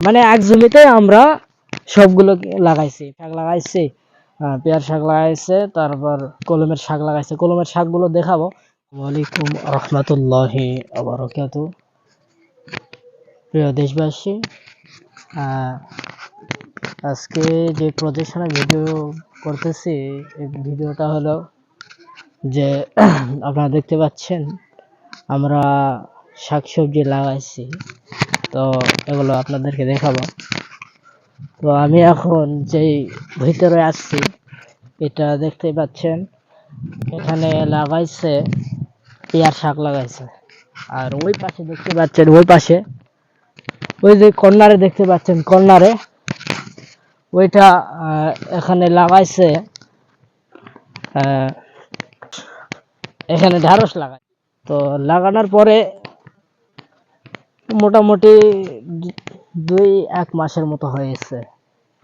মানে এক জমিতে আমরা সবগুলো লাগাইছি। শাক লাগাইছি পেয়ার শাক লাগাইছে, তারপর কলমের শাক লাগাইছে। কলমের শাকগুলো দেখাবো। ওয়ালাইকুম রহমতুল্লাহি আবরকাত প্রিয় দেশবাসী আজকে যে প্রদর্শনে ভিডিও করতেছি ভিডিওটা হলো যে আপনারা দেখতে পাচ্ছেন, আমরা শাকসবজি লাগাইছি। তো এগুলো আপনাদেরকে দেখাবো। তো আমি এখন যেই ভিতরে আসছি এটা দেখতে পাচ্ছেন, এখানে লাগাইছে পেয়ার শাক লাগাইছে। আর ওই পাশে দেখতে পাচ্ছেন, ওই পাশে, ওই যে কর্নারে দেখতে পাচ্ছেন, কর্নারে, ওইটা এখানে লাগাইছে এখানে ঢ্যাঁড়স লাগাই তো লাগানোর পরে মোটামুটি দুই, এক মাসের মতো হয়েছে।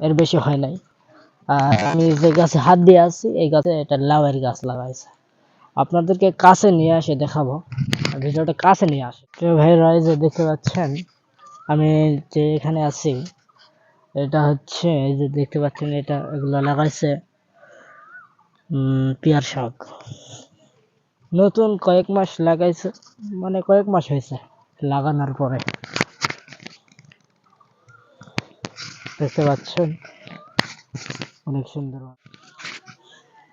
এর বেশি হয় নাই। আর আমি যে গাছে হাত দিয়ে আছি, এই গাছে এটা লাউয়ের গাছ লাগাইছে। আপনাদেরকে কাছে নিয়ে আসে দেখাবো। ভিডিওটা কাছে নিয়ে আসে। প্রিয় ভাইরা যে দেখতে পাচ্ছেন, আমি যে এখানে আছি, এটা হচ্ছে, এই যে দেখতে পাচ্ছেন, এটা এগুলো লাগাইছে পেয়ার শাক। নতুন কয়েক মাস লাগাইছে মানে কয়েক মাস হয়েছে। লাগানোর পরে। দেখতে পাচ্ছেন? অনেক সুন্দর।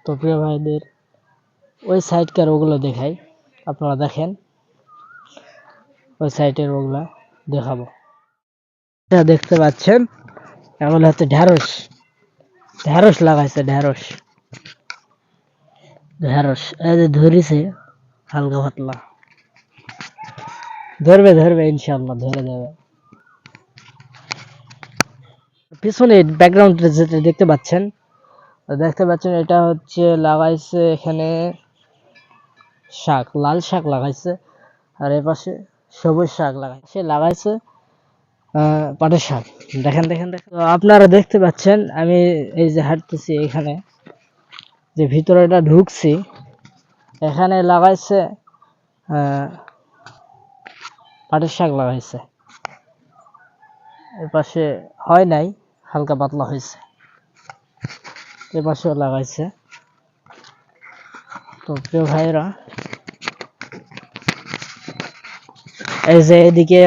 তো প্রিয় ভাইদের, ওই সাইডকার ওগুলো দেখাই। আপনারা দেখেন, ওই সাইডের ওগুলা দেখাবো। এটা দেখতে পাচ্ছেন? এগুলো হচ্ছে ঢ্যাঁড়স ঢ্যাঁড়স লাগাইছে ঢ্যাঁড়স ঢ্যাঁড়স এই যে ধরেছে, হালকা পাতলা। ধরবে ধরবে ইনশাল্লাহ ধরে দেবে পিছনে ব্যাকগ্রাউন্ড যেটা দেখতে পাচ্ছেন দেখতে পাচ্ছেন এটা হচ্ছে লাগাইছে এখানে শাক, লাল শাক লাগাইছে, আর এ পাশে সবুজ শাক লাগাইছে। লাগাইছে পাটের শাক। দেখেন দেখেন দেখেন। আপনারা দেখতে পাচ্ছেন, আমি এই যে হাঁটতেছি এখানে, যে ভিতরে এটা ঢুকছি, এখানে লাগাইছে পাটের শাক লাগাইছে এর পাশে হয় নাই, হালকা পাতলা হয়েছে। এ লাগাইছে। তো প্রিয় ভাইরা এই যে এদিকে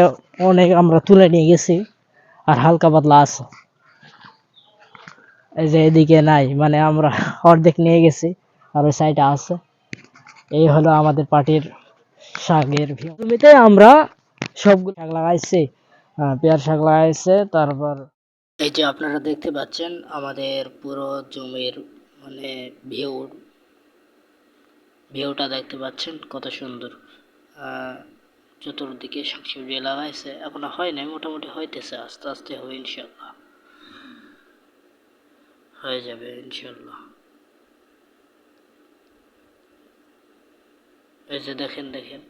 অনেক আমরা তুলে নিয়ে গেছি, আর হালকা পাতলা আছে। এই যে এদিকে নাই মানে আমরা অর্ধেক নিয়ে গেছি, আর ওই সাইডে আছে। এই হলো আমাদের পার্টির শাকের view। জমিতে আমরা সবগুলো শাক লাগাইছি। পেয়ার শাক লাগাইছে, তারপর এই যে আপনারা দেখতে পাচ্ছেন, আমাদের পুরো জমির মানে ভিউ, ভিউটা দেখতে পাচ্ছেন, কত সুন্দর। চতুর্দিকে শাকসবজি লাগাইছে, এখনও হয় নাই, মোটামুটি হইতেছে, আস্তে আস্তে হবে ইনশাল্লাহ হয়ে যাবে ইনশাল্লাহ এই যে দেখেন দেখেন।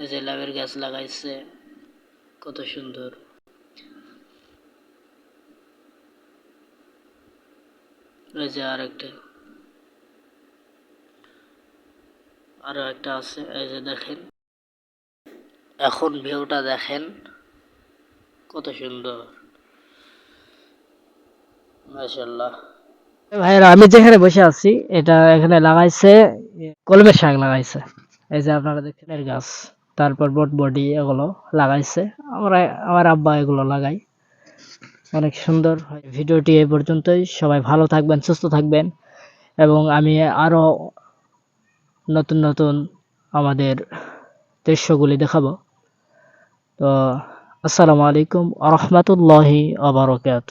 এই যে লাভের গাছ লাগাইছে, কত সুন্দর। এই যে আর একটা একটা আছে, এই যে দেখেন। এখন ভিউটা দেখেন, কত সুন্দর। মাশাল্লাহ ভাইরা আমি যেখানে বসে আছি, এটা এখানে লাগাইছে, কলমের শাক লাগাইছে। এই যে আপনারা দেখছেন এর গাছ। তারপর বটবডি এগুলো লাগাইছে। আমরা, আমার আব্বা এগুলো লাগাই অনেক সুন্দর হয় ভিডিওটি এই পর্যন্তই। সবাই ভালো থাকবেন, সুস্থ থাকবেন এবং আমি আরও নতুন নতুন আমাদের দৃশ্যগুলি দেখাবো। তো, আসসালামু আলাইকুম রহমতুল্লাহি আবরকাত